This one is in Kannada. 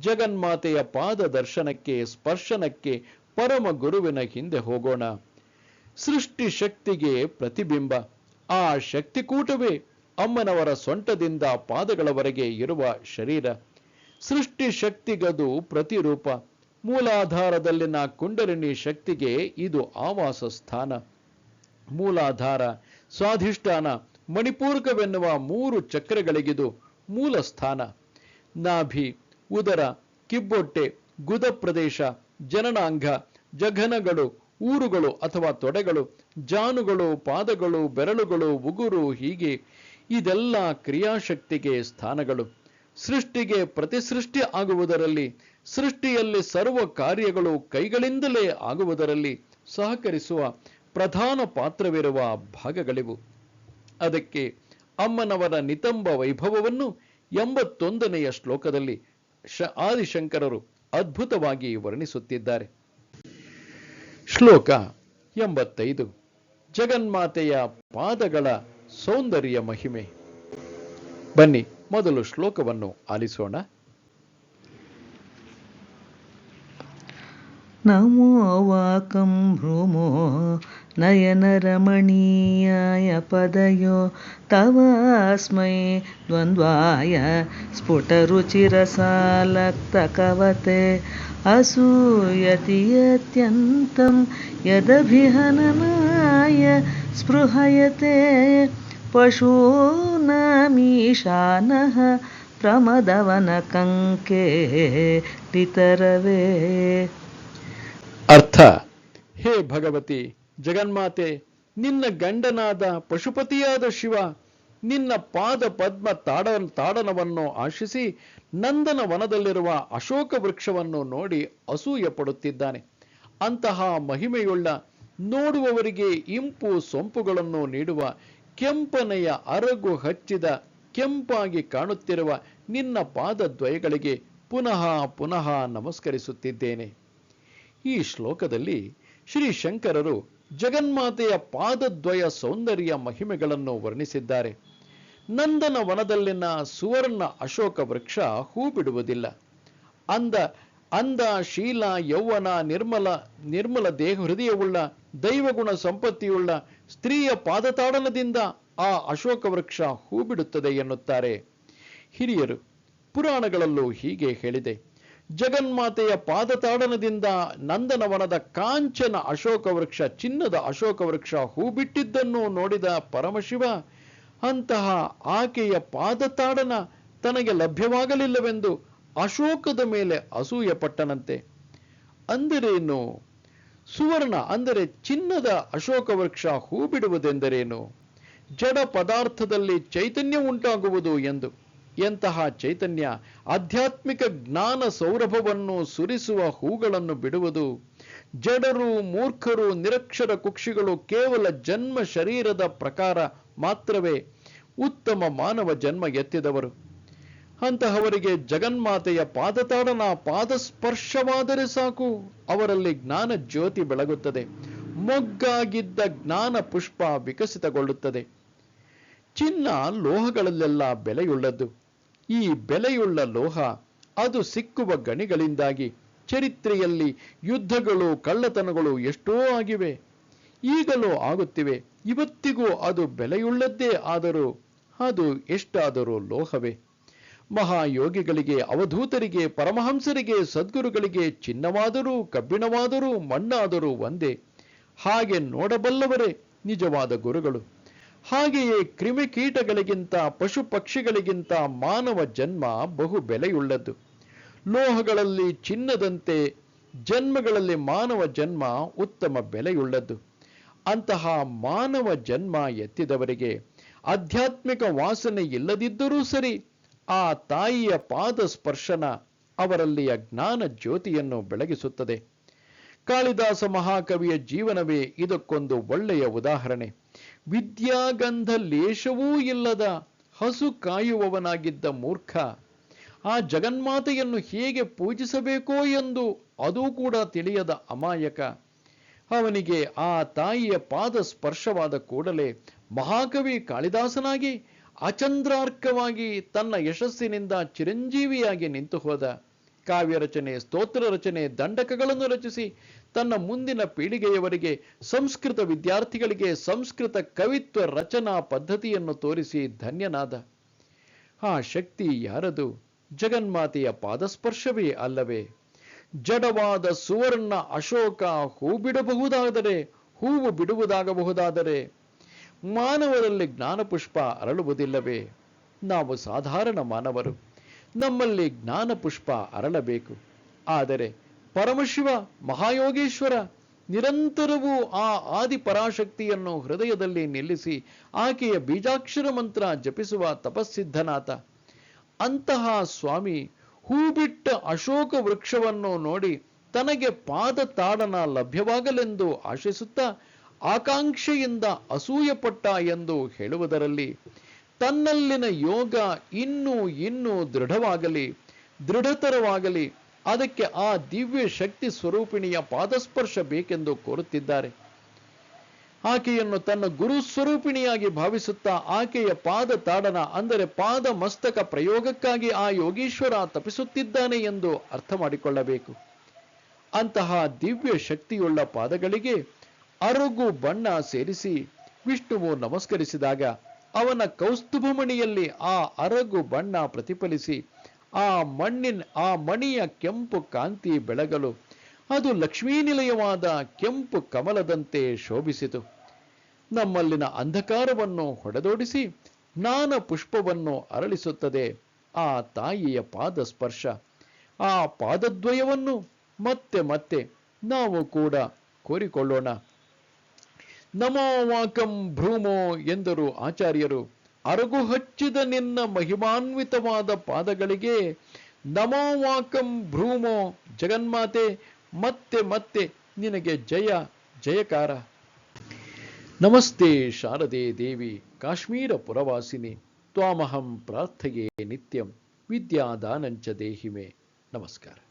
ಜಗನ್ಮಾತೆಯ ಪಾದ ದರ್ಶನಕ್ಕೆ, ಸ್ಪರ್ಶನಕ್ಕೆ, ಪರಮ ಗುರುವಿನ ಹಿಂದೆ ಹೋಗೋಣ. ಸೃಷ್ಟಿ ಶಕ್ತಿಗೆ ಪ್ರತಿಬಿಂಬ. ಆ ಶಕ್ತಿಕೂಟವೇ ಅಮ್ಮನವರ ಸೊಂಟದಿಂದ ಪಾದಗಳವರೆಗೆ ಇರುವ ಶರೀರ. ಸೃಷ್ಟಿ ಶಕ್ತಿಗದು ಪ್ರತಿರೂಪ. ಮೂಲಾಧಾರದಲ್ಲಿನ ಕುಂಡಲಿನಿ ಶಕ್ತಿಗೆ ಇದು ಆವಾಸ ಸ್ಥಾನ. ಮೂಲಾಧಾರ, ಸ್ವಾಧಿಷ್ಠಾನ, ಮಣಿಪೂರ್ಕವೆನ್ನುವ ಮೂರು ಚಕ್ರಗಳಿಗಿದು ಮೂಲ ಸ್ಥಾನ. ನಾಭಿ ಉದರ, ಕಿಬ್ಬೊಟ್ಟೆ, ಗುದ ಪ್ರದೇಶ, ಜನನಾಂಗ, ಜಘನಗಳು, ಊರುಗಳು ಅಥವಾ ತೊಡೆಗಳು, ಜಾನುಗಳು, ಪಾದಗಳು, ಬೆರಳುಗಳು, ಉಗುರು ಹೀಗೆ ಇದೆಲ್ಲ ಕ್ರಿಯಾಶಕ್ತಿಗೆ ಸ್ಥಾನಗಳು. ಸೃಷ್ಟಿಗೆ ಪ್ರತಿಸೃಷ್ಟಿ ಆಗುವುದರಲ್ಲಿ, ಸೃಷ್ಟಿಯಲ್ಲಿ ಸರ್ವ ಕಾರ್ಯಗಳು ಕೈಗಳಿಂದಲೇ ಆಗುವುದರಲ್ಲಿ ಸಹಕರಿಸುವ ಪ್ರಧಾನ ಪಾತ್ರವಿರುವ ಭಾಗಗಳಿವು. ಅದಕ್ಕೆ ಅಮ್ಮನವರ ನಿತಂಬ ವೈಭವವನ್ನು ಎಂಬತ್ತೊಂದನೆಯ ಶ್ಲೋಕದಲ್ಲಿ ಶ ಆದಿಶಂಕರರು ಅದ್ಭುತವಾಗಿ ವರ್ಣಿಸುತ್ತಿದ್ದಾರೆ. ಶ್ಲೋಕ ಎಂಬತ್ತೈದು. ಜಗನ್ಮಾತೆಯ ಪಾದಗಳ ಸೌಂದರ್ಯ ಮಹಿಮೆ. ಬನ್ನಿ ಮೊದಲು ಶ್ಲೋಕವನ್ನು ಆಲಿಸೋಣ. ನಮೋ ವಾಕಂ ಭ್ರೂಮೋ नयनरमणीयाय पदयो तवास्मै द्वन्द्वाय स्फुटरुचिरसालक्तकवते असूयति अत्यन्तं यदभिहननाय स्पृहयते पशूनामीशानः प्रमदवनकङ्के नितरवे। अर्थ हे भगवति ಜಗನ್ಮಾತೆ, ನಿನ್ನ ಗಂಡನಾದ ಪಶುಪತಿಯಾದ ಶಿವ, ನಿನ್ನ ಪಾದ ಪದ್ಮ ತಾಡ, ತಾಡನವನ್ನು ಆಶಿಸಿ ನಂದನ ವನದಲ್ಲಿರುವ ಅಶೋಕ ವೃಕ್ಷವನ್ನು ನೋಡಿ ಅಸೂಯ ಪಡುತ್ತಿದ್ದಾನೆ. ಅಂತಹ ಮಹಿಮೆಯುಳ್ಳ ನೋಡುವವರಿಗೆ ಇಂಪು ಸೊಂಪುಗಳನ್ನು ನೀಡುವ ಕೆಂಪನೆಯ ಅರಗು ಹಚ್ಚಿದ ಕೆಂಪಾಗಿ ಕಾಣುತ್ತಿರುವ ನಿನ್ನ ಪಾದದ್ವಯಗಳಿಗೆ ಪುನಃ ಪುನಃ ನಮಸ್ಕರಿಸುತ್ತಿದ್ದೇನೆ. ಈ ಶ್ಲೋಕದಲ್ಲಿ ಶ್ರೀ ಶಂಕರರು ಜಗನ್ಮಾತೆಯ ಪಾದದ್ವಯ ಸೌಂದರ್ಯ ಮಹಿಮೆಗಳನ್ನು ವರ್ಣಿಸಿದ್ದಾರೆ. ನಂದನ ವನದಲ್ಲಿನ ಸುವರ್ಣ ಅಶೋಕ ವೃಕ್ಷ ಹೂ ಬಿಡುವುದಿಲ್ಲ. ಅಂದ ಅಂದ ಶೀಲ, ಯೌವನ, ನಿರ್ಮಲ ನಿರ್ಮಲ ದೇಹ ಹೃದಯವುಳ್ಳ, ದೈವಗುಣ ಸಂಪತ್ತಿಯುಳ್ಳ ಸ್ತ್ರೀಯ ಪಾದತಾಡನದಿಂದ ಆ ಅಶೋಕ ವೃಕ್ಷ ಹೂ ಬಿಡುತ್ತದೆ ಎನ್ನುತ್ತಾರೆ. ಹಿರಿಯರು, ಪುರಾಣಗಳಲ್ಲೂ ಹೀಗೆ ಹೇಳಿದೆ. ಜಗನ್ಮಾತೆಯ ಪಾದತಾಡನದಿಂದ ನಂದನವನದ ಕಾಂಚನ ಅಶೋಕ ವೃಕ್ಷ ಚಿನ್ನದ ಅಶೋಕ ವೃಕ್ಷ ಹೂ ಬಿಟ್ಟಿದ್ದನ್ನು ನೋಡಿದ ಪರಮಶಿವ, ಅಂತಹ ಆಕೆಯ ಪಾದತಾಡನ ತನಗೆ ಲಭ್ಯವಾಗಲಿಲ್ಲವೆಂದು ಅಶೋಕದ ಮೇಲೆ ಅಸೂಯ ಪಟ್ಟನಂತೆ ಅಂದರೇನು? ಸುವರ್ಣ ಅಂದರೆ ಚಿನ್ನದ ಅಶೋಕ ವೃಕ್ಷ ಹೂ ಬಿಡುವುದೆಂದರೇನು ಜಡ ಪದಾರ್ಥದಲ್ಲಿ ಚೈತನ್ಯ ಉಂಟಾಗುವುದು ಎಂದು. ಎಂತಹ ಚೈತನ್ಯ ಆಧ್ಯಾತ್ಮಿಕ ಜ್ಞಾನ ಸೌರಭವನ್ನು ಸುರಿಸುವ ಹೂಗಳನ್ನು ಬಿಡುವುದು. ಜಡರು, ಮೂರ್ಖರು, ನಿರಕ್ಷರ ಕುಕ್ಷಿಗಳು ಕೇವಲ ಜನ್ಮ ಶರೀರದ ಪ್ರಕಾರ ಮಾತ್ರವೇ ಉತ್ತಮ ಮಾನವ ಜನ್ಮ ಎತ್ತಿದವರು. ಅಂತಹವರಿಗೆ ಜಗನ್ಮಾತೆಯ ಪಾದತಾಡನ ಪಾದಸ್ಪರ್ಶವಾದರೆ ಸಾಕು, ಅವರಲ್ಲಿ ಜ್ಞಾನ ಜ್ಯೋತಿ ಬೆಳಗುತ್ತದೆ, ಮೊಗ್ಗಾಗಿದ್ದ ಜ್ಞಾನ ಪುಷ್ಪ ವಿಕಸಿತಗೊಳ್ಳುತ್ತದೆ. ಚಿನ್ನ ಲೋಹಗಳಲ್ಲೆಲ್ಲ ಬೆಲೆಯುಳ್ಳದ್ದು. ಈ ಬೆಲೆಯುಳ್ಳ ಲೋಹ ಅದು ಸಿಕ್ಕುವ ಗಣಿಗಳಿಂದಾಗಿ ಚರಿತ್ರೆಯಲ್ಲಿ ಯುದ್ಧಗಳು, ಕಳ್ಳತನಗಳು ಎಷ್ಟೋ ಆಗಿವೆ. ಈಗಲೂ ಆಗುತ್ತಿವೆ. ಇವತ್ತಿಗೂ ಅದು ಬೆಲೆಯುಳ್ಳದ್ದೇ ಆದರೂ, ಅದು ಎಷ್ಟಾದರೂ ಲೋಹವೇ. ಮಹಾಯೋಗಿಗಳಿಗೆ, ಅವಧೂತರಿಗೆ, ಪರಮಹಂಸರಿಗೆ, ಸದ್ಗುರುಗಳಿಗೆ ಚಿನ್ನವಾದರೂ, ಕಬ್ಬಿಣವಾದರೂ, ಮಣ್ಣಾದರೂ ಒಂದೇ. ಹಾಗೆ ನೋಡಬಲ್ಲವರೇ ನಿಜವಾದ ಗುರುಗಳು. ಹಾಗೆಯೇ ಕ್ರಿಮಿಕೀಟಗಳಿಗಿಂತ ಪಶು ಪಕ್ಷಿಗಳಿಗಿಂತ ಮಾನವ ಜನ್ಮ ಬಹು ಬೆಲೆಯುಳ್ಳದ್ದು. ಲೋಹಗಳಲ್ಲಿ ಚಿನ್ನದಂತೆ ಜನ್ಮಗಳಲ್ಲಿ ಮಾನವ ಜನ್ಮ ಉತ್ತಮ ಬೆಲೆಯುಳ್ಳದ್ದು. ಅಂತಹ ಮಾನವ ಜನ್ಮ ಎತ್ತಿದವರಿಗೆ ಆಧ್ಯಾತ್ಮಿಕ ವಾಸನೆ ಇಲ್ಲದಿದ್ದರೂ ಸರಿ, ಆ ತಾಯಿಯ ಪಾದ ಸ್ಪರ್ಶನ ಅವರಲ್ಲಿಯ ಜ್ಞಾನ ಜ್ಯೋತಿಯನ್ನು ಬೆಳಗಿಸುತ್ತದೆ. ಕಾಳಿದಾಸ ಮಹಾಕವಿಯ ಜೀವನವೇ ಇದಕ್ಕೊಂದು ಒಳ್ಳೆಯ ಉದಾಹರಣೆ. ವಿದ್ಯಾಗಂಧ ಲೇಷವೂ ಇಲ್ಲದ ಹಸು ಕಾಯುವವನಾಗಿದ್ದ ಮೂರ್ಖ, ಆ ಜಗನ್ಮಾತೆಯನ್ನು ಹೇಗೆ ಪೂಜಿಸಬೇಕೋ ಎಂದು ಅದೂ ಕೂಡ ತಿಳಿಯದ ಅಮಾಯಕ. ಅವನಿಗೆ ಆ ತಾಯಿಯ ಪಾದ ಸ್ಪರ್ಶವಾದ ಕೂಡಲೇ ಮಹಾಕವಿ ಕಾಳಿದಾಸನಾಗಿ ಅಚಂದ್ರಾರ್ಕವಾಗಿ ತನ್ನ ಯಶಸ್ಸಿನಿಂದ ಚಿರಂಜೀವಿಯಾಗಿ ನಿಂತು ಹೋದ ಕಾವ್ಯ ರಚನೆ, ಸ್ತೋತ್ರ ರಚನೆ, ದಂಡಕಗಳನ್ನು ರಚಿಸಿ ತನ್ನ ಮುಂದಿನ ಪೀಳಿಗೆಯವರಿಗೆ ಸಂಸ್ಕೃತ ವಿದ್ಯಾರ್ಥಿಗಳಿಗೆ ಸಂಸ್ಕೃತ ಕವಿತ್ವ ರಚನಾ ಪದ್ಧತಿಯನ್ನು ತೋರಿಸಿ ಧನ್ಯನಾದ. ಆ ಶಕ್ತಿ ಯಾರದು? ಜಗನ್ಮಾತೆಯ ಪಾದಸ್ಪರ್ಶವೇ ಅಲ್ಲವೇ? ಜಡವಾದ ಸುವರ್ಣ ಅಶೋಕ ಹೂ ಬಿಡಬಹುದಾದರೆ ಹೂವು ಬಿಡುವುದಾಗಬಹುದಾದರೆ, ಮಾನವರಲ್ಲಿ ಜ್ಞಾನಪುಷ್ಪ ಅರಳುವುದಿಲ್ಲವೇ? ನಾವು ಸಾಧಾರಣ ಮಾನವರು. ನಮ್ಮಲ್ಲಿ ಜ್ಞಾನ ಪುಷ್ಪ ಅರಳಬೇಕು. ಆದರೆ ಪರಮಶಿವ ಮಹಾಯೋಗೇಶ್ವರ ನಿರಂತರವೂ ಆ ಆದಿ ಪರಾಶಕ್ತಿಯನ್ನು ಹೃದಯದಲ್ಲಿ ನಿಲ್ಲಿಸಿ ಆಕೆಯ ಬೀಜಾಕ್ಷರ ಮಂತ್ರ ಜಪಿಸುವ ತಪಸ್ಸಿದ್ಧನಾಥ ಅಂತಹ ಸ್ವಾಮಿ ಹೂಬಿಟ್ಟ ಅಶೋಕ ವೃಕ್ಷವನ್ನು ನೋಡಿ ತನಗೆ ಪಾದ ತಾಡನ ಲಭ್ಯವಾಗಲೆಂದು ಆಶಿಸುತ್ತಾ ಆಕಾಂಕ್ಷೆಯಿಂದ ಅಸೂಯಪಟ್ಟ ಎಂದು ಹೇಳುವುದರಲ್ಲಿ ತನ್ನಲ್ಲಿನ ಯೋಗ ಇನ್ನೂ ಇನ್ನೂ ದೃಢವಾಗಲಿ, ದೃಢತರವಾಗಲಿ, ಅದಕ್ಕೆ ಆ ದಿವ್ಯ ಶಕ್ತಿ ಸ್ವರೂಪಿಣಿಯ ಪಾದಸ್ಪರ್ಶ ಬೇಕೆಂದು ಕೋರುತ್ತಿದ್ದಾರೆ. ಆಕೆಯನ್ನು ತನ್ನ ಗುರು ಸ್ವರೂಪಿಣಿಯಾಗಿ ಭಾವಿಸುತ್ತಾ ಆಕೆಯ ಪಾದ ತಾಡನ, ಅಂದರೆ ಪಾದ ಮಸ್ತಕ ಪ್ರಯೋಗಕ್ಕಾಗಿ ಆ ಯೋಗೀಶ್ವರ ತಪಿಸುತ್ತಿದ್ದಾನೆ ಎಂದು ಅರ್ಥ ಮಾಡಿಕೊಳ್ಳಬೇಕು. ಅಂತಹ ದಿವ್ಯ ಶಕ್ತಿಯುಳ್ಳ ಪಾದಗಳಿಗೆ ಅರುಗು ಬಣ್ಣ ಸೇರಿಸಿ ವಿಷ್ಣುವು ನಮಸ್ಕರಿಸಿದಾಗ ಅವನ ಕೌಸ್ತುಭಮಣಿಯಲ್ಲಿ ಆ ಅರಗು ಬಣ್ಣ ಪ್ರತಿಫಲಿಸಿ, ಆ ಮಣ್ಣಿನ, ಆ ಮಣಿಯ ಕೆಂಪು ಕಾಂತಿ ಬೆಳಗಲು, ಅದು ಲಕ್ಷ್ಮೀನಿಲಯವಾದ ಕೆಂಪು ಕಮಲದಂತೆ ಶೋಭಿಸಿತು. ನಮ್ಮಲ್ಲಿನ ಅಂಧಕಾರವನ್ನು ಹೊಡೆದೋಡಿಸಿ, ಜ್ಞಾನ ಪುಷ್ಪವನ್ನು ಅರಳಿಸುತ್ತದೆ ಆ ತಾಯಿಯ ಪಾದ ಸ್ಪರ್ಶ ಆ ಪಾದದ್ವಯವನ್ನು ಮತ್ತೆ ಮತ್ತೆ ನಾವು ಕೂಡ ಕೋರಿಕೊಳ್ಳೋಣ. ನಮೋ ವಾಕಂ ಭ್ರೂಮೋ ಎಂದರು ಆಚಾರ್ಯರು. ಅರಗು ಹಚ್ಚಿದ ನಿನ್ನ ಮಹಿಮಾನ್ವಿತವಾದ ಪಾದಗಳಿಗೆ ನಮೋ ವಾಕಂ ಭ್ರೂಮೋ ಜಗನ್ಮಾತೆ, ಮತ್ತೆ ಮತ್ತೆ ನಿನಗೆ ಜಯ, ಜಯಕಾರ. ನಮಸ್ತೆ ಶಾರದೆ ದೇವಿ, ಕಾಶ್ಮೀರ ಪುರವಾಸಿನಿ, ತ್ವಾಮಹಂ ಪ್ರಾರ್ಥೆಯೇ ನಿತ್ಯಂ, ವಿದ್ಯಾದಾನಂಚ ದೇಹಿಮೆ. ನಮಸ್ಕಾರ.